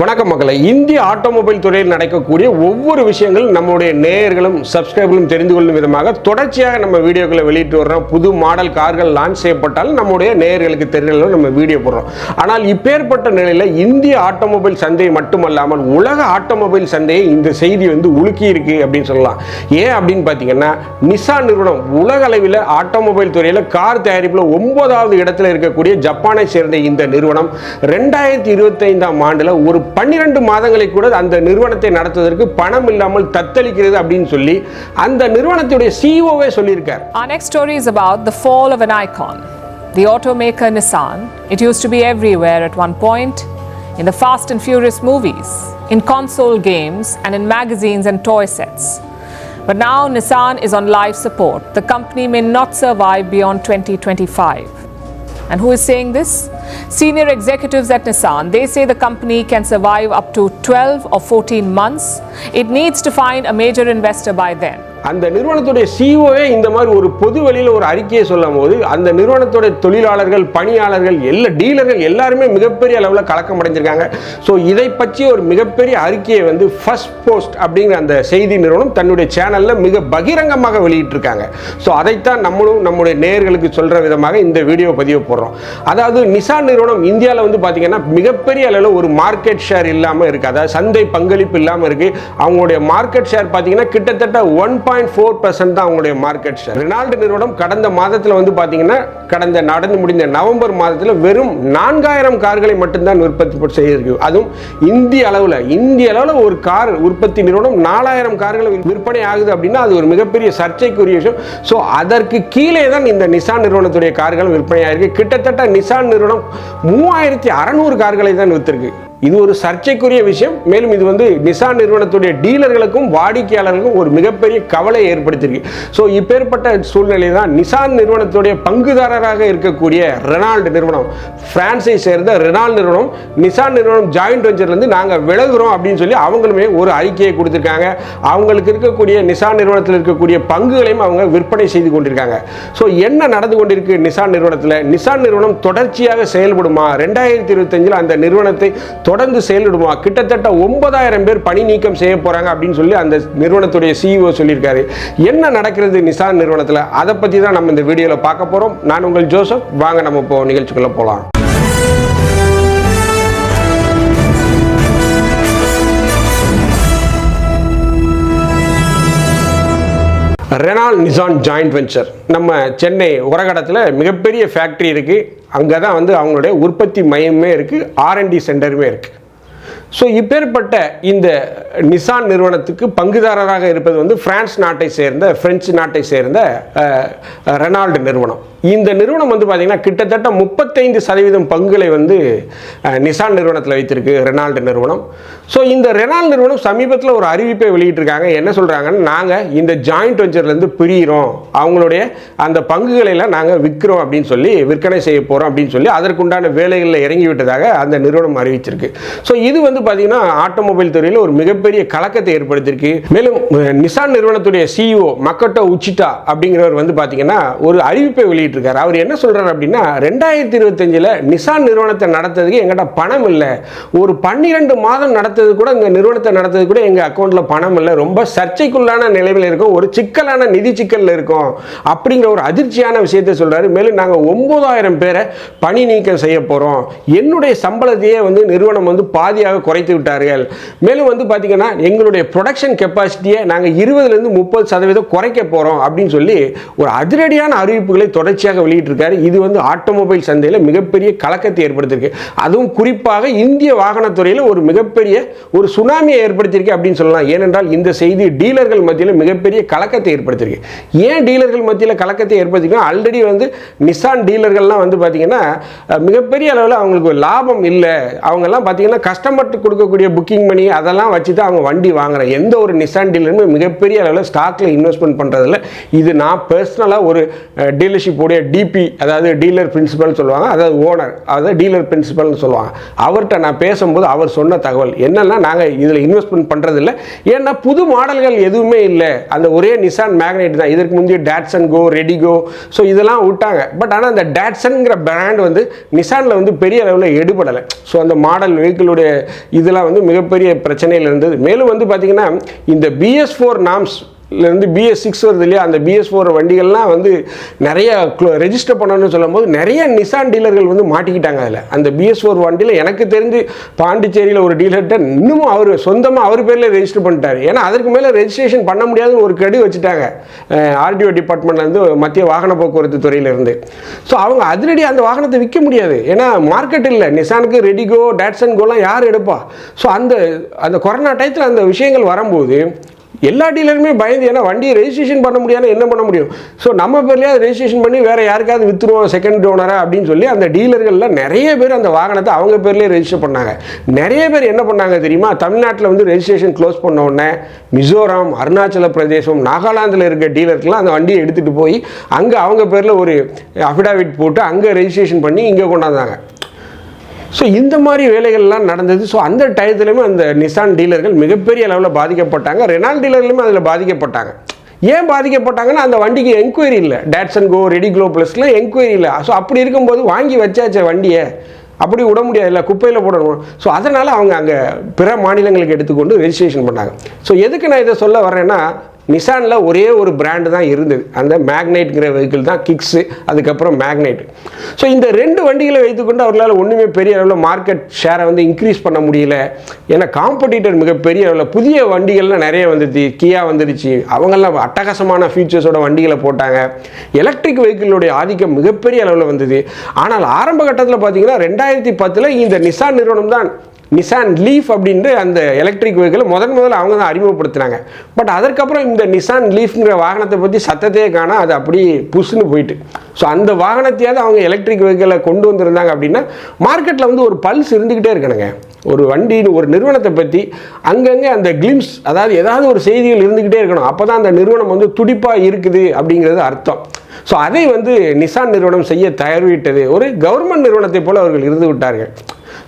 வணக்கம் மக்களை. இந்திய ஆட்டோமொபைல் துறையில் நடக்கக்கூடிய ஒவ்வொரு விஷயங்களும் நம்முடைய நேயர்களும் சப்ஸ்கிரைபர்களும் தெரிந்து கொள்ளும் விதமாக தொடர்ச்சியாக நம்ம வீடியோக்களை வெளியிட்டு வர்றோம். புது மாடல் கார்கள் லான்ச் செய்யப்பட்டாலும் நம்முடைய நேயர்களுக்கு தெரியல நம்ம வீடியோ போடுறோம். ஆனால் இப்பேற்பட்ட நிலையில் இந்திய ஆட்டோமொபைல் சந்தை மட்டுமல்லாமல் உலக ஆட்டோமொபைல் சந்தையை இந்த செய்தி வந்து உலுக்கி இருக்கு அப்படின்னு சொல்லலாம். ஏன் அப்படின்னு பார்த்தீங்கன்னா நிசான் நிறுவனம் உலக அளவில் ஆட்டோமொபைல் துறையில் கார் தயாரிப்பில் ஒன்பதாவது இடத்துல இருக்கக்கூடிய ஜப்பானை சேர்ந்த இந்த நிறுவனம் ரெண்டாயிரத்தி இருபத்தைந்தாம் ஆண்டில் ஒரு பன்னிரண்டு மாதங்களை கூட அந்த நிறுவனத்தை நடத்துவதற்கு பணம் இல்லாமல் தத்தளிக்கிறது அப்படின்னு சொல்லி அந்த நிறுவனத்துடைய சிஇஓவே சொல்லியிருக்கார் Our next story is about the fall of an icon. The automaker Nissan, it used to be everywhere at one point in the Fast and Furious movies, in console games, and in magazines and toy sets. But now Nissan is on life support. The company may not survive beyond 2025. And who is saying this? Senior executives at Nissan. They say the company can survive up to 12 or 14 months. It needs to find a major investor by then. அந்த நிறுவனத்துடைய சிஇஓவே இந்த மாதிரி ஒரு பொது வழியில் ஒரு அறிக்கையை சொல்லும் போது அந்த நிறுவனத்துடைய தொழிலாளர்கள் பணியாளர்கள் எல்லா டீலர்கள் எல்லாருமே மிகப்பெரிய அளவில் கலக்கம் அடைஞ்சிருக்காங்க. ஸோ இதை பற்றி ஒரு மிகப்பெரிய அறிக்கையை வந்து ஃபர்ஸ்ட் போஸ்ட் அப்படிங்கிற அந்த செய்தி நிறுவனம் தன்னுடைய சேனலில் மிக பகிரங்கமாக வெளியிட்டிருக்காங்க. ஸோ அதைத்தான் நம்மளும் நம்முடைய நேயர்களுக்கு சொல்கிற விதமாக இந்த வீடியோ பதிவு போடுறோம். அதாவது நிசான் நிறுவனம் இந்தியாவில் வந்து பார்த்திங்கன்னா மிகப்பெரிய அளவில் ஒரு மார்க்கெட் ஷேர் இல்லாமல் இருக்குது அதாவது சந்தை பங்களிப்பு இல்லாமல் இருக்குது அவங்களுடைய மார்க்கெட் ஷேர் பார்த்தீங்கன்னா கிட்டத்தட்ட ஒன் பாயிண்ட் ஃபோர் பர்சன்ட் தான் அவங்களுடைய மார்க்கெட் ஷேர் ரெனால்டு நிறுவனம் கடந்த மாதத்தில் வந்து பார்த்தீங்கன்னா கடந்த நடந்து முடிந்த நவம்பர் மாதத்தில் வெறும் நான்காயிரம் கார்களை மட்டும்தான் உற்பத்தி செய்திருக்கு. அதுவும் இந்திய அளவில் இந்திய அளவில் ஒரு கார் உற்பத்தி நிறுவனம் நாலாயிரம் கார்கள் விற்பனை ஆகுது அப்படின்னா அது ஒரு மிகப்பெரிய சர்ச்சைக்குரிய விஷயம். ஸோ அதற்கு கீழே தான் இந்த நிசான் நிறுவனத்துடைய கார்கள் விற்பனை ஆயிருக்கு. கிட்டத்தட்ட நிசான் நிறுவனம் மூவாயிரத்தி அறநூறு கார்களை தான் விற்றுருக்கு இது ஒரு சர்ச்சைக்குரிய விஷயம். மேலும் இது வந்து நிசான் நிறுவனத்துடைய டீலர்களுக்கும் வாடிக்கையாளர்களுக்கும் ஒரு மிகப்பெரிய கவலை ஏற்படுத்தியிருக்கு. ஸோ இப்பேற்பட்ட சூழ்நிலை தான் நிசான் நிறுவனத்துடைய பங்குதாரராக இருக்கக்கூடிய ரெனால்டு நிறுவனம் பிரான்ஸை சேர்ந்த ரெனால்டு நிறுவனம் நிசான் நிறுவனம் ஜாயிண்ட் வெஞ்சர்லேருந்து நாங்கள் விலகுறோம் அப்படின்னு சொல்லி அவங்களுமே ஒரு அறிக்கையை கொடுத்துருக்காங்க. அவங்களுக்கு இருக்கக்கூடிய நிசான் நிறுவனத்தில் இருக்கக்கூடிய பங்குகளையும் அவங்க விற்பனை செய்து கொண்டிருக்காங்க. ஸோ என்ன நடந்து கொண்டிருக்கு நிசான் நிறுவனத்தில்? நிசான் நிறுவனம் தொடர்ச்சியாக செயல்படுமா? ரெண்டாயிரத்தி இருபத்தஞ்சில் அந்த நிறுவனத்தை தொடர்ந்து செயல்படுமா? கிட்டத்தட்ட ஒன்பதாயிரம் பேர் பணி நீக்கம் செய்ய போறாங்க அப்படின்னு சொல்லி அந்த நிறுவனத்துடைய சிஇஓ சொல்லியிருக்காரு. என்ன நடக்கிறது நிசான் நிறுவனத்தில்? அதை பற்றி தான் நம்ம இந்த வீடியோவில் பார்க்க போகிறோம் நான் உங்கள் ஜோசப். வாங்க நம்ம இப்போ நிகழ்ச்சிக்குள்ள போகலாம் ரெனால் நிசான் ஜாயிண்ட் வெஞ்சர் நம்ம சென்னை உரகடத்தில் மிகப்பெரிய ஃபேக்ட்ரி இருக்குது அங்கே தான் வந்து அவங்களுடைய உற்பத்தி மையமே இருக்குது ஆர்என்டி சென்டருமே இருக்குது ஸோ இப்பேற்பட்ட இந்த நிசான் நிறுவனத்துக்கு பங்குதாரராக இருப்பது வந்து பிரான்ஸ் நாட்டை சேர்ந்த பிரெஞ்சு நாட்டை சேர்ந்த ரெனால்டு நிறுவனம். இந்த நிறுவனம் வந்து பார்த்திங்கன்னா கிட்டத்தட்ட முப்பத்தைந்து சதவீதம் பங்குகளை வந்து நிசான் நிறுவனத்தில் வைத்திருக்கு ரெனால்டு நிறுவனம். ஸோ இந்த ரெனால்டு நிறுவனம் சமீபத்தில் ஒரு அறிவிப்பை வெளியிட்டிருக்காங்க. என்ன சொல்கிறாங்கன்னா நாங்கள் இந்த ஜாயிண்ட் வெஞ்சர்லேருந்து பிரியிறோம். அவங்களுடைய அந்த பங்குகளையெல்லாம் நாங்கள் விற்கிறோம் அப்படின்னு சொல்லி விற்பனை செய்ய போகிறோம் அப்படின்னு சொல்லி அதற்குண்டான வேலைகளில் இறங்கி விட்டதாக அந்த நிறுவனம் அறிவிச்சிருக்கு. ஸோ இது வந்து பார்த்தீங்கன்னா ஆட்டோமொபைல் துறையில் ஒரு மிகப்பெரிய கலக்கத்தை ஏற்படுத்தியிருக்கு. மேலும் நிசான் நிறுவனத்துடைய சிஇஓ மக்கட்டோ உச்சிட்டா அப்படிங்கிறவர் வந்து பார்த்தீங்கன்னா ஒரு அறிவிப்பை இருக்காரு அவர் என்ன சொல்றாரு அப்படின்னா ரெண்டாயிரத்தி இருபத்தஞ்சில் நிசான் நிறுவனத்தை நடத்துறதுக்கு எங்கிட்ட பணம் இல்லை. ஒரு பன்னிரெண்டு மாதம் நடத்தது கூட இந்த நிறுவனத்தை நடத்தது கூட எங்கள் அக்கௌண்ட்டில் பணம் இல்லை. ரொம்ப சர்ச்சைக்குள்ளான நிலைமையில் இருக்கும். ஒரு சிக்கலான நிதி சிக்கலில் இருக்கும். அப்படிங்கிற ஒரு அதிர்ச்சியான விஷயத்தை சொல்றாரு. மேலும் நாங்கள் ஒன்பதாயிரம் பேரை பணி நீக்கம் செய்ய போகிறோம் என்னுடைய சம்பளத்தையே வந்து நிறுவனம் வந்து பாதியாக குறைத்து விட்டார்கள். மேலும் வந்து பார்த்தீங்கன்னா எங்களுடைய ப்ரொடக்ஷன் கெப்பாசிட்டியை நாங்கள் இருபதுலேருந்து முப்பது சதவீதம் குறைக்க போகிறோம் அப்படின்னு சொல்லி ஒரு அதிரடியான அறிவிப்புகளை தொடர்ச்சி தொடர்ச்சியாக வெளியிட்டிருக்காரு. இது வந்து ஆட்டோமொபைல் சந்தையில் மிகப்பெரிய கலக்கத்தை ஏற்படுத்தியிருக்கு. அதுவும் குறிப்பாக இந்திய வாகனத்துறையில் ஒரு மிகப்பெரிய ஒரு சுனாமியை ஏற்படுத்தியிருக்கு அப்படின்னு சொல்லலாம். ஏனென்றால் இந்த செய்தி டீலர்கள் மத்தியில் மிகப்பெரிய கலக்கத்தை ஏற்படுத்தியிருக்கு. ஏன் டீலர்கள் மத்தியில் கலக்கத்தை ஏற்படுத்திங்கன்னா ஆல்ரெடி வந்து நிசான் டீலர்கள்லாம் வந்து பார்த்தீங்கன்னா மிகப்பெரிய அளவில் அவங்களுக்கு லாபம் இல்லை. அவங்கெல்லாம் பார்த்தீங்கன்னா கஸ்டமர்ட்டு கொடுக்கக்கூடிய புக்கிங் மணி அதெல்லாம் வச்சு தான் அவங்க வண்டி வாங்குறேன் எந்த ஒரு நிசான் டீலருமே மிகப்பெரிய அளவில் ஸ்டாக்கில் இன்வெஸ்ட்மெண்ட் பண்ணுறதில்ல இது நான் பர்சனலாக ஒரு டீலர்ஷிப் நம்முடைய டிபி அதாவது டீலர் பிரின்சிபல் சொல்லுவாங்க அதாவது ஓனர் அதாவது டீலர் பிரின்சிபல்னு சொல்லுவாங்க. அவர்கிட்ட நான் பேசும்போது அவர் சொன்ன தகவல். என்னென்னா நாங்கள் இதில் இன்வெஸ்ட்மெண்ட் பண்ணுறதில்ல ஏன்னா புது மாடல்கள் எதுவுமே இல்லை. அந்த ஒரே நிசான் மேக்னெட் தான். இதற்கு முந்தைய டேட்சன் கோ ரெடிகோ ஸோ இதெல்லாம் விட்டாங்க. பட் ஆனால் அந்த டேட்சன்ங்கிற பிராண்ட் வந்து நிசானில் வந்து பெரிய அளவில் எடுபடலை. ஸோ அந்த மாடல் வெஹிக்கிளுடைய இதெல்லாம் வந்து மிகப்பெரிய பிரச்சனையில் இருந்தது. மேலும் வந்து பார்த்திங்கன்னா இந்த பிஎஸ் ஃபோர் நாம்ஸ் இருந்து பிஎஸ் சிக்ஸ் வருது இல்லையா? அந்த பிஎஸ் ஃபோர் வண்டிகள்லாம் வந்து நிறைய ரெஜிஸ்டர் பண்ணணும்னு சொல்லும்போது நிறைய நிசான் டீலர்கள் வந்து மாட்டிக்கிட்டாங்க அதில். அந்த பிஎஸ் ஃபோர் வண்டியில் எனக்கு தெரிஞ்சு பாண்டிச்சேரியில் ஒரு டீலர்கிட்ட இன்னமும் அவர் சொந்தமாக அவர் பேரில் ரெஜிஸ்டர் பண்ணிட்டார். ஏன்னா அதற்கு மேலே ரெஜிஸ்ட்ரேஷன் பண்ண முடியாதுன்னு ஒரு கெடு வச்சுட்டாங்க. ஆர்டிஓ டிபார்ட்மெண்ட்லேருந்து மத்திய வாகன போக்குவரத்து துறையிலேருந்து ஸோ அவங்க அதிரடி அந்த வாகனத்தை விற்க முடியாது. ஏன்னா மார்க்கெட் இல்லை. நிசானுக்கு ரெடிகோ டேட்ஸன் கோலாம் யார் எடுப்பா? ஸோ அந்த அந்த கொரோனா டயத்தில் அந்த விஷயங்கள் வரும்போது எல்லா டீலருமே பயந்து ஏன்னா வண்டியை ரெஜிஸ்ட்ரேஷன் பண்ண முடியாதுன்னு என்ன பண்ண முடியும்? ஸோ நம்ம பேர்லேயாவது ரெஜிஸ்ட்ரேஷன் பண்ணி வேறு யாருக்காவது வித்துருவோம் செகண்ட் டோனராக அப்படின்னு சொல்லி அந்த டீலர்களில் நிறைய பேர் அந்த வாகனத்தை அவங்க பேர்லேயே ரெஜிஸ்டர் பண்ணாங்க. நிறைய பேர் என்ன பண்ணாங்க தெரியுமா? தமிழ்நாட்டில் வந்து ரெஜிஸ்ட்ரேஷன் க்ளோஸ் பண்ண உடனே மிசோரம் அருணாச்சல பிரதேசம் நாகாலாந்தில் இருக்க டீலருக்குலாம் அந்த வண்டியை எடுத்துகிட்டு போய் அங்கே அவங்க பேரில் ஒரு அஃபிடாவிட் போட்டு அங்கே ரெஜிஸ்ட்ரேஷன் பண்ணி இங்கே கொண்டாந்தாங்க. ஸோ இந்த மாதிரி வேலைகள்லாம் நடந்தது. ஸோ அந்த டயத்துலையுமே அந்த நிசான் டீலர்கள் மிகப்பெரிய அளவில் பாதிக்கப்பட்டாங்க. ரெனால் டீலர்களுமே அதில் பாதிக்கப்பட்டாங்க. ஏன் பாதிக்கப்பட்டாங்கன்னா அந்த வண்டிக்கு என்கொயரி இல்லை. டேட்சன் கோ ரெடி க்ளோ ப்ளஸ்லாம் என்கொயரி இல்லை. ஸோ அப்படி இருக்கும்போது வாங்கி வச்சாச்ச வண்டியை அப்படி விட முடியாது. இல்லை குப்பையில் போடணும். ஸோ அதனால் அவங்க அங்கே பிற மாநிலங்களுக்கு எடுத்துக்கொண்டு ரெஜிஸ்ட்ரேஷன் பண்ணாங்க. ஸோ எதுக்கு நான் இதை சொல்ல வரேன்னா நிசானில் ஒரே ஒரு பிராண்டு தான் இருந்தது. அந்த மேக்னைட்ங்கிற வெஹிக்கிள் தான் கிக்ஸு அதுக்கப்புறம் மேக்னைட் ஸோ இந்த ரெண்டு வண்டிகளை வைத்துக்கொண்டு அவர்களால் ஒன்றுமே பெரிய அளவில் மார்க்கெட் ஷேரை வந்து இன்க்ரீஸ் பண்ண முடியல. ஏன்னா காம்படிட்டர் மிகப்பெரிய அளவில் புதிய வண்டிகள்லாம் நிறைய வந்துச்சு கியா வந்துருச்சு. அவங்கெல்லாம் அட்டகாசமான ஃபீச்சர்ஸோட வண்டிகளை போட்டாங்க. எலக்ட்ரிக் வெஹிக்கிளுடைய ஆதிக்கம் மிகப்பெரிய அளவில் வந்தது. ஆனால் ஆரம்ப கட்டத்தில் பார்த்தீங்கன்னா ரெண்டாயிரத்தி பத்தில் இந்த நிசான் நிறுவனம் தான் நிசான் லீஃப் அப்படின்ற அந்த எலக்ட்ரிக் வெஹிக்கிளை முதன் முதல்ல அவங்க தான் அறிமுகப்படுத்தினாங்க. பட் அதற்கப்புறம் இந்த நிசான் லீஃப்ங்கிற வாகனத்தை பற்றி சத்தத்தையே காணா அது அப்படி புஷ்னு போயிட்டு. ஸோ அந்த வாகனத்தையாவது அவங்க எலக்ட்ரிக் வெஹிக்கிளை கொண்டு வந்திருந்தாங்க அப்படின்னா மார்க்கெட்டில் வந்து ஒரு பல்ஸ் இருந்துக்கிட்டே இருக்கணுங்க. ஒரு வண்டின்னு ஒரு நிறுவனத்தை பற்றி அங்கங்கே அந்த கிளிம்ஸ் அதாவது ஏதாவது ஒரு செய்திகள் இருந்துக்கிட்டே இருக்கணும். அப்போ தான் அந்த நிறுவனம் வந்து துடிப்பாக இருக்குது அப்படிங்கிறது அர்த்தம். ஸோ அதை வந்து நிசான் நிறுவனம் செய்ய தயார்விட்டது ஒரு கவர்மெண்ட் நிறுவனத்தை போல அவர்கள் இருந்து விட்டார்கள்.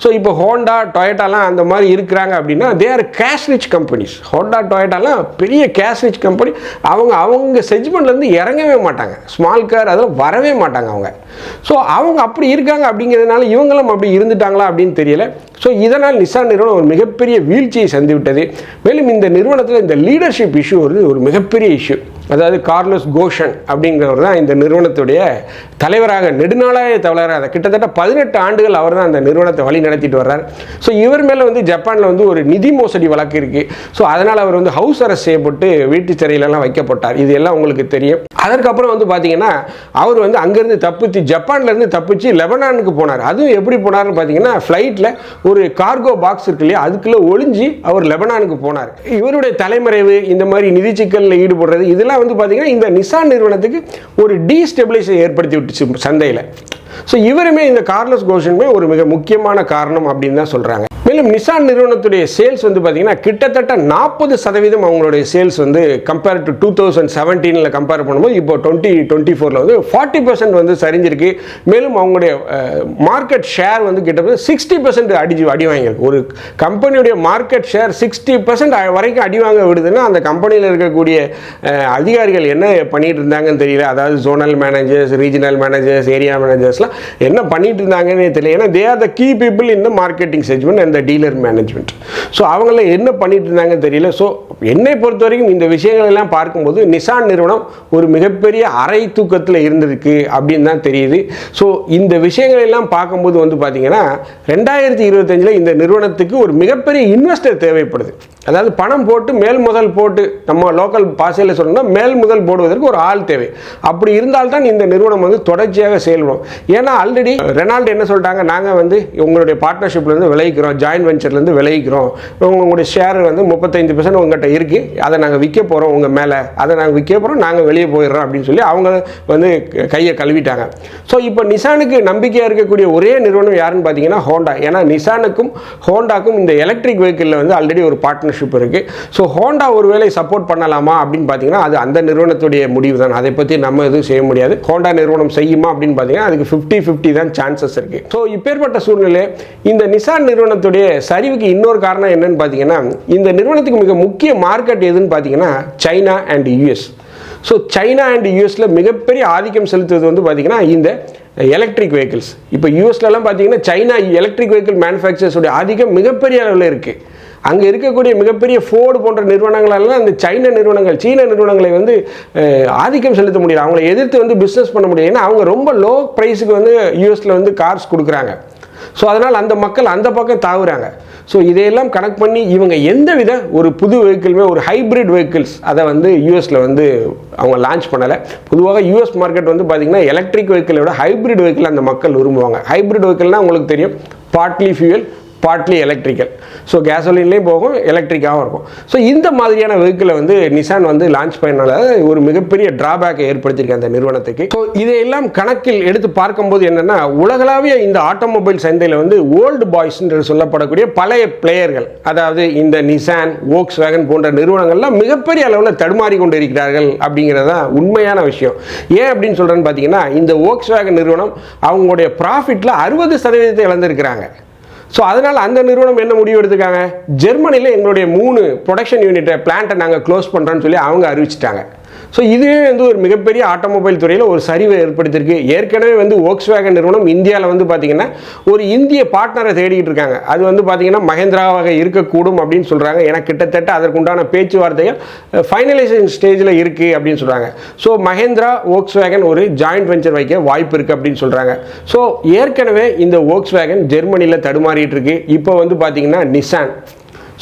ஸோ இப்போ ஹோண்டா டொயட்டாலாம் அந்த மாதிரி இருக்கிறாங்க அப்படின்னா they are cash rich companies Honda டொயட்டாலாம் பெரிய கேஷ் ரிச் கம்பெனி அவங்க அவங்க செஜ்மெண்ட்லேருந்து இறங்கவே மாட்டாங்க. ஸ்மால் கார் அதெல்லாம் வரவே மாட்டாங்க அவங்க. ஸோ அவங்க அப்படி இருக்காங்க அப்படிங்கிறதுனால இவங்களும் அப்படி இருந்துட்டாங்களா அப்படின்னு தெரியல. ஸோ இதனால் நிசான் நிறுவனம் ஒரு மிகப்பெரிய வீழ்ச்சியை சந்திவிட்டது. மேலும் இந்த நிறுவனத்தில் இந்த லீடர்ஷிப் இஷ்யூ வந்து ஒரு மிகப்பெரிய இஷ்யூ அதாவது கார்லோஸ் கோஷன் அப்படிங்கிறவர் தான் இந்த நிறுவனத்துடைய தலைவராக நெடுநாளாக தலைவராக கிட்டத்தட்ட பதினெட்டு ஆண்டுகள் அவர் தான் அந்த நிறுவனத்தை வழி நடத்திட்டு வர்றார். ஸோ இவர் மேலே வந்து ஜப்பானில் வந்து ஒரு நிதி மோசடி வழக்கு இருக்குது ஸோ அதனால் அவர் வந்து ஹவுஸ் அரெஸ்ட் செய்யப்பட்டு வீட்டு சிறையிலலாம் வைக்கப்பட்டார். இது எல்லாம் உங்களுக்கு தெரியும். அதற்கப்புறம் வந்து பார்த்தீங்கன்னா அவர் வந்து அங்கேருந்து தப்பிச்சு ஜப்பான்லேருந்து தப்பிச்சு லெபனானுக்கு போனார். அதுவும் எப்படி போனார்னு பார்த்தீங்கன்னா ஃப்ளைட்டில் ஒரு கார்கோ பாக்ஸ் இருக்கு இல்லையா அதுக்குள்ளே ஒளிஞ்சு அவர் லெபனானுக்கு போனார். இவருடைய தலைமறைவு இந்த மாதிரி நிதி சிக்கலில் ஈடுபடுறது இதெல்லாம் வந்து பார்த்தீங்கன்னா இந்த நிசான் நிறுவனத்துக்கு ஒரு டீஸ்டெபிலைஸை ஏற்படுத்தி விட்டுச்சு சந்தையில். ஸோ இவருமே இந்த கார்லஸ் கோஷனுமே ஒரு மிக முக்கியமான காரணம் அப்படின்னு தான் சொல்கிறாங்க மேலும் நிசான் நிறுவனத்துடைய சேல்ஸ் வந்து பார்த்தீங்கன்னா கிட்டத்தட்ட நாற்பது சதவீதம் அவங்களுடைய சேல்ஸ் வந்து கம்பேர் டு டூ தௌசண்ட் செவன்டீனில் கம்பேர் பண்ணும்போது இப்போ டுவெண்ட்டி டுவெண்ட்டி ஃபோரில் வந்து ஃபார்ட்டி பர்சன்ட் வந்து சரிஞ்சிருக்கு. மேலும் அவங்களுடைய மார்க்கெட் ஷேர் வந்து கிட்டத்தட்ட சிக்ஸ்டி பர்சன்ட் அடி அடி வாங்கியிருக்கு. ஒரு கம்பெனியுடைய மார்க்கெட் ஷேர் சிக்ஸ்டி பர்சன்ட் வரைக்கும் அடி வாங்க விடுதுன்னா அந்த கம்பெனியில் இருக்கக்கூடிய அதிகாரிகள் என்ன பண்ணிட்டு இருந்தாங்கன்னு தெரியல. அதாவது zonal managers regional managers area மேனேஜர்ஸ்லாம் என்ன பண்ணிட்டு இருந்தாங்கன்னு தெரியல. ஏன்னா they are the key people இந்த மார்க்கெட்டிங் செக்மெண்ட் அந்த டீலர் மேனேஜ்மெண்ட் ஸோ அவங்கள என்ன பண்ணிட்டு இருந்தாங்கன்னு தெரியல. ஸோ என்னை பொறுத்த வரைக்கும் இந்த விஷயங்கள் எல்லாம் பார்க்கும்போது நிசான் நிறுவனம் ஒரு மிகப்பெரிய அரை தூக்கத்தில் இருந்திருக்கு அப்படின்னு தான் தெரியுது. ஸோ இந்த விஷயங்கள் எல்லாம் பார்க்கும்போது வந்து பார்த்தீங்கன்னா ரெண்டாயிரத்தி இருபத்தஞ்சில் இந்த நிறுவனத்துக்கு ஒரு மிகப்பெரிய இன்வெஸ்டர் தேவைப்படுது. அதாவது பணம் போட்டு மேல் முதல் போட்டு நம்ம லோக்கல் பாஷையில் சொல்லணும்னா மேல் முதல் போடுவதற்கு ஒரு ஆள் தேவை. அப்படி இருந்தால்தான் இந்த நிறுவனம் வந்து தொடர்ச்சியாக செயல்படும். ஏன்னா ஆல்ரெடி ரெனால்டு என்ன சொல்லிட்டாங்க? நாங்கள் வந்து உங்களுடைய பார்ட்னர்ஷிப்லேருந்து விளைவிக்கிறோம். ஜாயின்ட் வெஞ்சர்லேருந்து விளைவிக்கிறோம். உங்களுடைய ஷேர் வந்து முப்பத்தஞ்சு பர்சன்ட் உங்கள்கிட்ட இருக்குது அதை நாங்கள் விற்க போகிறோம் உங்கள் மேலே. அதை நாங்கள் விற்க போகிறோம் நாங்கள் வெளியே போயிடுறோம் அப்படின்னு சொல்லி அவங்க வந்து கையை கழுவிட்டாங்க. ஸோ இப்போ நிசானுக்கு நம்பிக்கையாக இருக்கக்கூடிய ஒரே நிறுவனம் யாருன்னு பார்த்தீங்கன்னா ஹோண்டா. ஏன்னா நிசானுக்கும் ஹோண்டாக்கும் இந்த எலக்ட்ரிக் வெஹிக்கிளில் வந்து ஆல்ரெடி ஒரு பார்ட்னர்ஷிப் இருக்குது ஸோ ஹோண்டா ஒருவேளை சப்போர்ட் பண்ணலாமா அப்படின்னு பார்த்தீங்கன்னா அது அந்த நிறுவனத்துடைய முடிவு தான். அதை பற்றி நம்ம எதுவும் செய்ய முடியாது. ஹோண்டா நிறுவனம் செய்யுமா அப்படின்னு பார்த்தீங்கன்னா அதுக்கு ஃபிஃப்டி ஃபிஃப்டி தான் சான்சஸ் இருக்குது ஸோ இப்பேற்பட்ட சூழ்நிலை இந்த நிசான் நிறுவனத்துடைய சரிவுக்கு இன்னொரு காரணம் என்னன்னு பார்த்தீங்கன்னா இந்த நிறுவனத்துக்கு மிக முக்கிய மார்க்கெட் எதுன்னு பார்த்தீங்கன்னா China and US so China and யூஎஸில் மிகப்பெரிய ஆதிக்கம் செலுத்துவது வந்து பார்த்தீங்கன்னா இந்த எலக்ட்ரிக் வெஹிக்கிள்ஸ் இப்போ யூஎஸ்லலாம் பார்த்தீங்கன்னா சைனா எலக்ட்ரிக் வெஹிக்கிள் மேனுஃபேக்சர்ஸுடைய ஆதிக்கம் மிகப்பெரிய அளவில் இருக்குது அங்கே இருக்கக்கூடிய மிகப்பெரிய ஃபோர்டு போன்ற நிறுவனங்களெல்லாம் இந்த சைன நிறுவனங்கள் சீன நிறுவனங்களை வந்து ஆதிக்கம் செலுத்த முடியல. அவங்களை எதிர்த்து வந்து பிஸ்னஸ் பண்ண முடியல. ஏன்னா அவங்க ரொம்ப லோ ப்ரைஸுக்கு வந்து யூஎஸில் வந்து கார்ஸ் கொடுக்குறாங்க. ஸோ அதனால் அந்த மக்கள் அந்த பக்கம் தாவுறாங்க. ஸோ இதையெல்லாம் கனெக்ட் பண்ணி இவங்க எந்த வித ஒரு புது வெஹிக்கிளுமே ஒரு ஹைப்ரிட் வெஹிக்கிள்ஸ் அதை வந்து யூஎஸில் வந்து அவங்க லான்ச் பண்ணலை. பொதுவாக யூஎஸ் மார்க்கெட் வந்து பார்த்திங்கன்னா எலக்ட்ரிக் வெஹிக்கிளை விட ஹைப்ரிட் வெஹிக்கிள் அந்த மக்கள் விரும்புவாங்க. ஹைப்ரிட் வெஹிக்கிள்னால் உங்களுக்கு தெரியும். Partly fuel partly electrical so கேசோலின்லேயும் போகும் எலக்ட்ரிக்காகவும் இருக்கும். ஸோ இந்த மாதிரியான வெஹிக்கிளை வந்து நிசான் வந்து லான்ச் பண்ணனால ஒரு மிகப்பெரிய டிராபேக்கை ஏற்படுத்தியிருக்கு அந்த நிறுவனத்துக்கு. ஸோ இதையெல்லாம் கணக்கில் எடுத்து பார்க்கும்போது என்னென்னா உலகளாவிய இந்த ஆட்டோமொபைல் சந்தையில் வந்து ஓல்டு பாய்ஸ் என்று சொல்லப்படக்கூடிய பழைய பிளேயர்கள் அதாவது இந்த நிசான் ஓக்ஸ் வேகன் போன்ற நிறுவனங்கள்லாம் மிகப்பெரிய அளவில் தடுமாறி கொண்டு இருக்கிறார்கள் அப்படிங்கிறது தான் உண்மையான விஷயம். ஏன் அப்படின்னு சொல்கிறேன்னு பார்த்தீங்கன்னா இந்த ஓக்ஸ் வேகன் நிறுவனம் அவங்களுடைய ப்ராஃபிட்டில் அறுபது சதவீதத்தை இழந்திருக்கிறாங்க. ஸோ அதனால் அந்த நிறுவனம் என்ன முடிவு எடுத்துக்காங்க ஜெர்மனியில் எங்களுடைய மூணு ப்ரொடக்ஷன் யூனிட்டை பிளான்ட்டை நாங்கள் க்ளோஸ் பண்ணுறோன்னு சொல்லி அவங்க அறிவிச்சிட்டாங்க. ஸோ இதுவே வந்து ஒரு மிகப்பெரிய ஆட்டோமொபைல் துறையில் ஒரு சரிவை ஏற்படுத்தியிருக்கு. ஏற்கனவே வந்து ஓக்ஸ் வேகன் நிறுவனம் இந்தியாவில் வந்து பார்த்தீங்கன்னா ஒரு இந்திய பார்ட்னரை தேடிக்கிட்டு இருக்காங்க. அது வந்து பார்த்தீங்கன்னா மகேந்திராவாக இருக்கக்கூடும் அப்படின்னு சொல்கிறாங்க ஏன்னா கிட்டத்தட்ட அதற்குண்டான பேச்சுவார்த்தைகள் ஃபைனலைசேஷன் ஸ்டேஜில் இருக்குது அப்படின்னு சொல்கிறாங்க ஸோ மகேந்திரா ஓக்ஸ் வேகன் ஒரு ஜாயிண்ட் வெஞ்சர் வைக்க வாய்ப்பு இருக்குது அப்படின்னு சொல்கிறாங்க ஸோ ஏற்கனவே இந்த ஓக்ஸ் வேகன் ஜெர்மனியில் தடுமாறிட்டு இருக்கு இப்போ வந்து பார்த்தீங்கன்னா நிசான்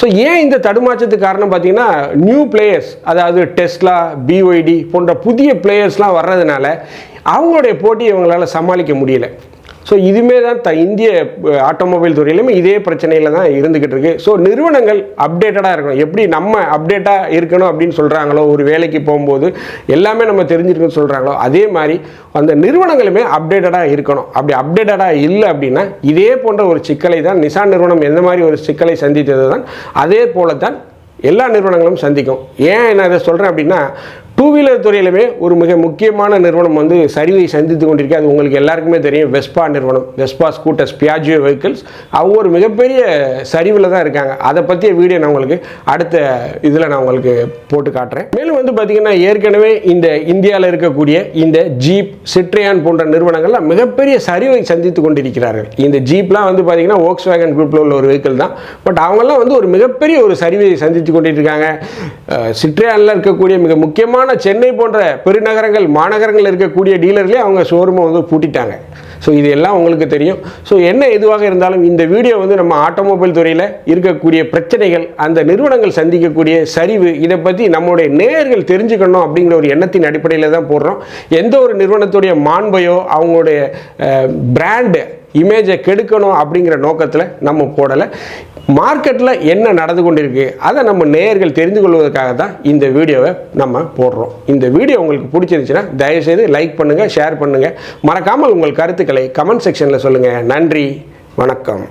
ஸோ ஏன் இந்த தடுமாற்றத்துக்கு காரணம் பார்த்தீங்கன்னா நியூ பிளேயர்ஸ் அதாவது டெஸ்லா பிஒய்டி போன்ற புதிய பிளேயர்ஸ்லாம் வர்றதுனால அவங்களுடைய போட்டியை இவங்களால சமாளிக்க முடியல. ஸோ இதுவுமே தான் த இந்திய ஆட்டோமொபைல் துறையிலுமே இதே பிரச்சனையில் தான் இருந்துக்கிட்டு இருக்கு. ஸோ நிறுவனங்கள் அப்டேட்டடாக இருக்கணும். எப்படி நம்ம அப்டேட்டாக இருக்கணும் அப்படின்னு சொல்கிறாங்களோ ஒரு வேலைக்கு போகும்போது எல்லாமே நம்ம தெரிஞ்சிருக்குன்னு சொல்கிறாங்களோ அதே மாதிரி அந்த நிறுவனங்களுமே அப்டேட்டடாக இருக்கணும். அப்படி அப்டேட்டடாக இல்லை அப்படின்னா இதே போன்ற ஒரு சிக்கலை தான் நிசான் நிறுவனம் எந்த மாதிரி ஒரு சிக்கலை சந்தித்தது தான் அதே போல தான் எல்லா நிறுவனங்களும் சந்திக்கும். ஏன் நான் இதை சொல்கிறேன் அப்படின்னா டூ வீலர் துறையிலுமே ஒரு மிக முக்கியமான நிறுவனம் வந்து சரிவை சந்தித்து கொண்டிருக்கு அது உங்களுக்கு எல்லாருக்குமே தெரியும். வெஸ்பா நிறுவனம். வெஸ்பா ஸ்கூட்டர்ஸ் பியாஜியோ வெஹிக்கிள்ஸ் அவங்க ஒரு மிகப்பெரிய சரிவில் தான் இருக்காங்க. அதை பற்றிய வீடியோ நான் உங்களுக்கு அடுத்த இதில் நான் உங்களுக்கு போட்டு காட்டுறேன். மேலும் வந்து பார்த்திங்கன்னா ஏற்கனவே இந்த இந்தியாவில் இருக்கக்கூடிய இந்த ஜீப் சிட்ரியான் போன்ற நிறுவனங்கள்லாம் மிகப்பெரிய சரிவை சந்தித்து கொண்டிருக்கிறார்கள். இந்த ஜீப்லாம் வந்து பார்த்திங்கன்னா ஓக்ஸ் வேகன் குரூப்பில் உள்ள ஒரு வெஹிக்கிள் தான். பட் அவங்கெல்லாம் வந்து ஒரு மிகப்பெரிய ஒரு சரிவை சந்தித்து கொண்டிருக்காங்க. இருக்காங்க சிட்ரியானில் இருக்கக்கூடிய மிக முக்கியமான சென்னை போன்ற பெருநகரங்கள் மாநகரங்கள் இருக்கக்கூடிய டீலர்லேயே அவங்க ஷோரூமை வந்து பூட்டிட்டாங்க. ஸோ இது எல்லாம் உங்களுக்கு தெரியும். ஸோ என்ன எதுவாக இருந்தாலும் இந்த வீடியோ வந்து நம்ம ஆட்டோமொபைல் துறையில் இருக்கக்கூடிய பிரச்சனைகள் அந்த நிறுவனங்கள் சந்திக்கக்கூடிய சரிவு இதை பற்றி நம்மளுடைய நேயர்கள் தெரிஞ்சுக்கணும் அப்படிங்கிற ஒரு எண்ணத்தின் அடிப்படையில் தான் போடுறோம். எந்த ஒரு நிறுவனத்துடைய மாண்பையோ அவங்களுடைய பிராண்டு இமேஜை கெடுக்கணும் அப்படிங்கிற நோக்கத்தில் நம்ம போடலை. மார்க்கெட்டில் என்ன நடந்து கொண்டிருக்கு அதை நம்ம நேயர்கள் தெரிந்து கொள்வதற்காக தான் இந்த வீடியோவை நம்ம போடுறோம். இந்த வீடியோ உங்களுக்கு பிடிச்சிருந்துச்சுன்னா தயவுசெய்து லைக் பண்ணுங்கள் ஷேர் பண்ணுங்கள் மறக்காமல் உங்கள் கருத்துக்களை கமெண்ட் செக்ஷனில் சொல்லுங்கள் நன்றி. வணக்கம்.